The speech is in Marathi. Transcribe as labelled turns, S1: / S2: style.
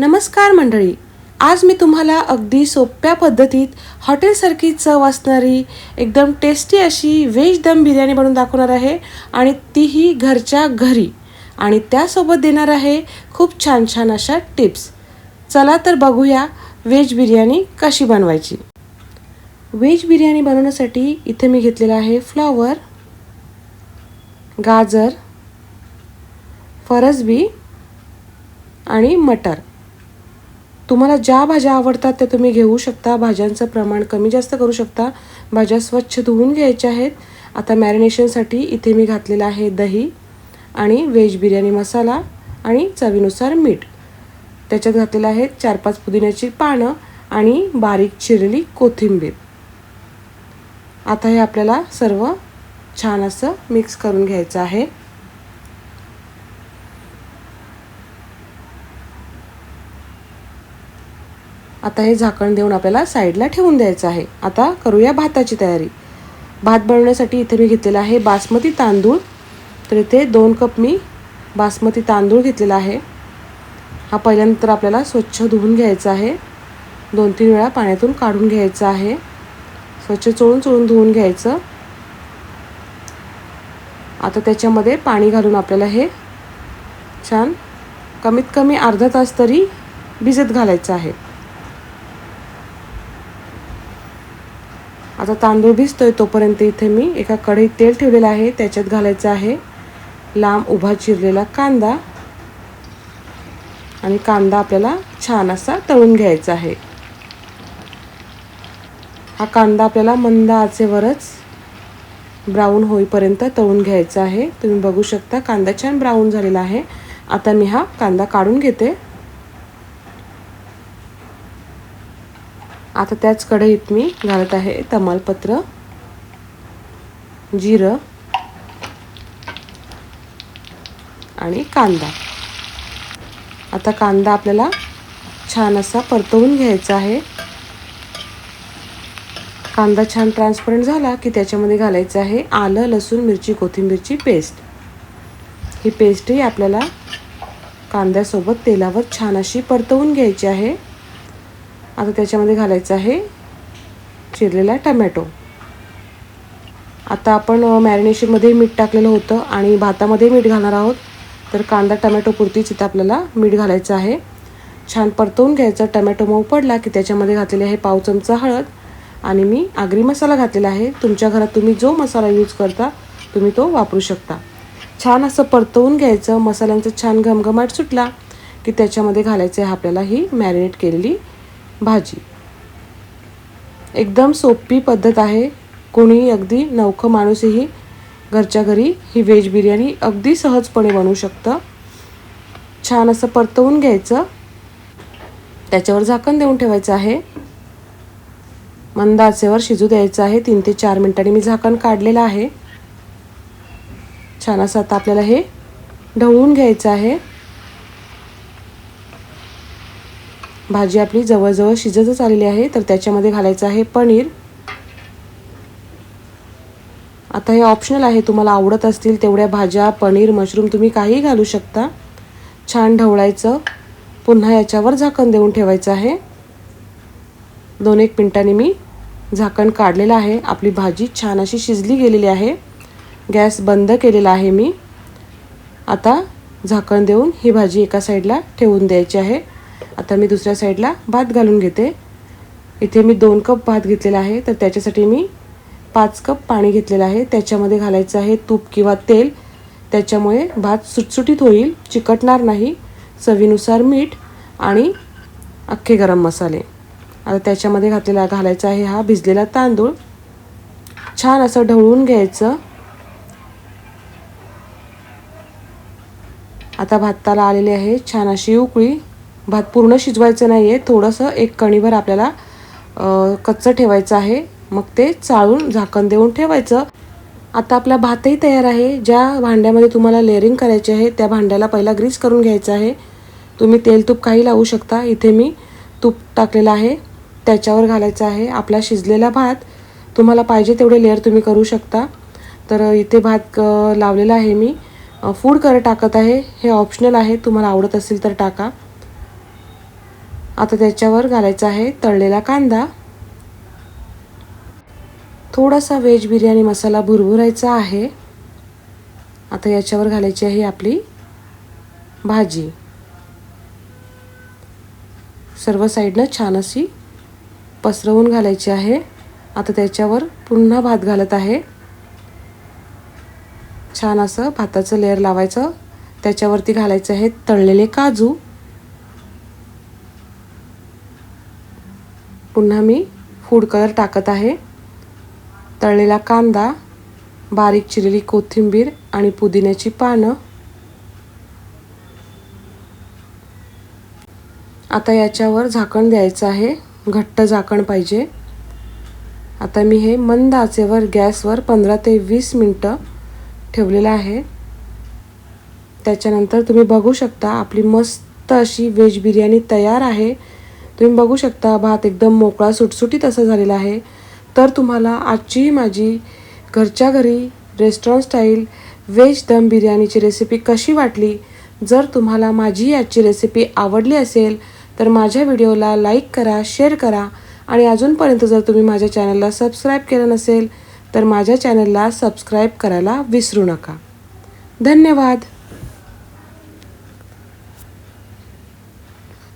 S1: नमस्कार मंडळी. आज मी तुम्हाला अगदी सोप्या पद्धतीत हॉटेलसारखी चव असणारी एकदम टेस्टी अशी व्हेज दम बिर्याणी बनवून दाखवणार आहे आणि तीही घरच्या घरी. आणि त्यासोबत देणार आहे खूप छान छान अशा टिप्स चला तर बघूया व्हेज बिर्याणी कशी बनवायची. व्हेज बिर्याणी बनवण्यासाठी इथे मी घेतलेला आहे फ्लॉवर गाजर फरसबी आणि मटर. तुम्हाला ज्या भाज्या आवडतात त्या तुम्ही घेऊ शकता. भाज्यांचं प्रमाण कमी जास्त करू शकता. भाज्या स्वच्छ धुवून घ्यायच्या आहेत. आता मॅरिनेशनसाठी इथे मी घातलेलं आहे दही आणि व्हेज बिर्याणी मसाला आणि चवीनुसार मीठ. त्याच्यात घातलेलं आहे चार पाच पुदिन्याची पानं आणि बारीक चिरलेली कोथिंबीर. आता हे आपल्याला सर्व छान असं मिक्स करून घ्यायचं आहे. आता हे झाकण देऊन आपल्याला साईडला ठेवून द्यायचं आहे. आता करूया भाताची तयारी. भात बनवण्यासाठी इथे मी घेतलेला आहे बासमती तांदूळ. तर इथे दोन कप मी बासमती तांदूळ घेतलेला आहे. हा पहिल्यानंतर आपल्याला स्वच्छ धुवून घ्यायचा आहे. दोन तीन वेळा पाण्यातून काढून घ्यायचं आहे. स्वच्छ चोळून चोळून धुवून घ्यायचं. आता त्याच्यामध्ये पाणी घालून आपल्याला हे छान कमीत कमी अर्धा तास तरी भिजत घालायचं आहे. आता तांदूळ भिजतोय तोपर्यंत इथे मी एका कढईत तेल ठेवलेलं आहे त्याच्यात घालायचं आहे लांब उभा चिरलेला कांदा. आणि कांदा आपल्याला छान असा तळून घ्यायचा आहे. हा कांदा आपल्याला मंद आचेवरच ब्राऊन होईपर्यंत तळून घ्यायचा आहे. तुम्ही बघू शकता कांदा छान ब्राऊन झालेला आहे. आता मी हा कांदा काढून घेते. आता त्याच कढईत मी घालत आहे तमालपत्र जिरं आणि कांदा. आता कांदा आपल्याला छान असा परतवून घ्यायचा आहे. कांदा छान ट्रान्सपरंट झाला की त्याच्यामध्ये घालायचं आहे आलं लसूण मिरची कोथिंबीरची पेस्ट ही पेस्टही आपल्याला कांद्यासोबत तेलावर छान अशी परतवून घ्यायची आहे. आता त्याच्यामध्ये घालायचं आहे चिरलेला टमॅटो. आता आपण मॅरिनेशनमध्ये मीठ टाकलेलं होतं आणि भातामध्ये मीठ घालणार आहोत. तर कांदा टमॅटो पुरतीच इथं आपल्याला मीठ घालायचं आहे. छान परतवून घ्यायचं. टमॅटो मऊ पडला की त्याच्यामध्ये घातलेली आहे पाव चमचा हळद आणि मी आगरी मसाला घातलेला आहे. तुमच्या घरात तुम्ही जो मसाला यूज करता तुम्ही तो वापरू शकता. छान असं परतवून घ्यायचं. मसाल्यांचा छान घमघमाट सुटला की त्याच्यामध्ये घालायचं आहे आपल्याला ही मॅरिनेट केलेली भाजी. एकदम सोपी पद्धत आहे. कोणी अगदी नवखं माणूसही घरच्या घरी ही व्हेज बिर्याणी अगदी सहजपणे बनवू शकतं. छान असं परतवून घ्यायचं. त्याच्यावर झाकण देऊन ठेवायचं आहे. मंद आचेवर शिजू द्यायचं आहे. तीन ते चार मिनिटांनी मी झाकण काढलेलं आहे. छान असं आता आपल्याला हे ढवळून घ्यायचं आहे. भाजी आपली जवळजवळ शिजतच आलेली आहे तर त्याच्यामध्ये घालायचं आहे पनीर. आता हे ऑप्शनल आहे तुम्हाला आवडत असतील तेवढ्या भाज्या पनीर मशरूम तुम्ही काहीही घालू शकता. छान ढवळायचं. पुन्हा याच्यावर झाकण देऊन ठेवायचं आहे. दोन एक मिनटांनी मी झाकण काढलेलं आहे. आपली भाजी छान अशी शिजली गेलेली आहे. गॅस बंद केलेला आहे मी. आता झाकण देऊन ही भाजी एका साईडला ठेवून द्यायची आहे. आता मी दुसऱ्या साईडला भात घालून घेते. इथे मी दोन कप भात घेतलेला आहे तर त्याच्यासाठी मी पाच कप पाणी घेतलेलं आहे. त्याच्यामध्ये घालायचं आहे तूप किंवा तेल. त्याच्यामुळे भात सुटसुटीत होईल चिकटणार नाही. चवीनुसार मीठ आणि अख्खे गरम मसाले. आता त्याच्यामध्ये घातलेला घालायचा आहे हा भिजलेला तांदूळ. छान असं ढवळून घ्यायचं. आता भाताला आलेले आहे छान अशी उकळी. भात पूर्ण शिजवायचं नाही आहे थोडंसं एक कणीभर आपल्याला कच्चं ठेवायचं आहे. मग ते चाळून झाकण देऊन ठेवायचं. आता आपला भातही तयार आहे. ज्या भांड्यामध्ये तुम्हाला लेअरिंग करायची आहे त्या भांड्याला पहिला ग्रीस करून घ्यायचं आहे. तुम्ही तेल तूप काही लावू शकता. इथे मी तूप टाकलेलं आहे. त्याच्यावर घालायचं आहे. आपला शिजलेला भात तुम्हाला पाहिजे तेवढे लेअर तुम्ही करू शकता. तर इथे भात लावलेला आहे मी. फूड कलर टाकत आहे. हे ऑप्शनल आहे. तुम्हाला आवडत असेल तर टाका. आता त्याच्यावर घालायचा आहे तळलेला कांदा. थोडासा व्हेज बिर्याणी मसाला भुरभुरायचा आहे. आता याच्यावर घालायची आहे आपली भाजी. सर्व साईडनं छान अशी पसरवून घालायची आहे. आता त्याच्यावर पुन्हा भात घालत आहे. छान असं भाताचं लेअर लावायचं. त्याच्यावरती घालायचं आहे तळलेले काजू. पुन्हा मी फूड कलर टाकत आहे. तळलेला कांदा बारीक चिरलेली कोथिंबीर आणि पुदिन्याची पानं. आता याच्यावर झाकण द्यायचं आहे. घट्ट झाकण पाहिजे. आता मी हे मंद आचेवर गॅसवर पंधरा ते वीस मिनटं ठेवलेलं आहे. त्याच्यानंतर तुम्ही बघू शकता आपली मस्त अशी व्हेज बिर्याणी तयार आहे. तुम्ही बघू शकता भात एकदम मोकळा सुटसुटीत असं झालेला आहे. तर तुम्हाला आजची माझी घरच्या घरी रेस्टॉरंट स्टाईल व्हेज दम बिर्याणीची रेसिपी कशी वाटली? जर तुम्हाला माझी आजची रेसिपी आवडली असेल तर माझ्या व्हिडिओला लाईक करा शेअर करा. आणि अजूनपर्यंत जर तुम्ही माझ्या चॅनलला सबस्क्राईब केलं नसेल तर माझ्या चॅनलला सबस्क्राईब करायला विसरू नका. धन्यवाद!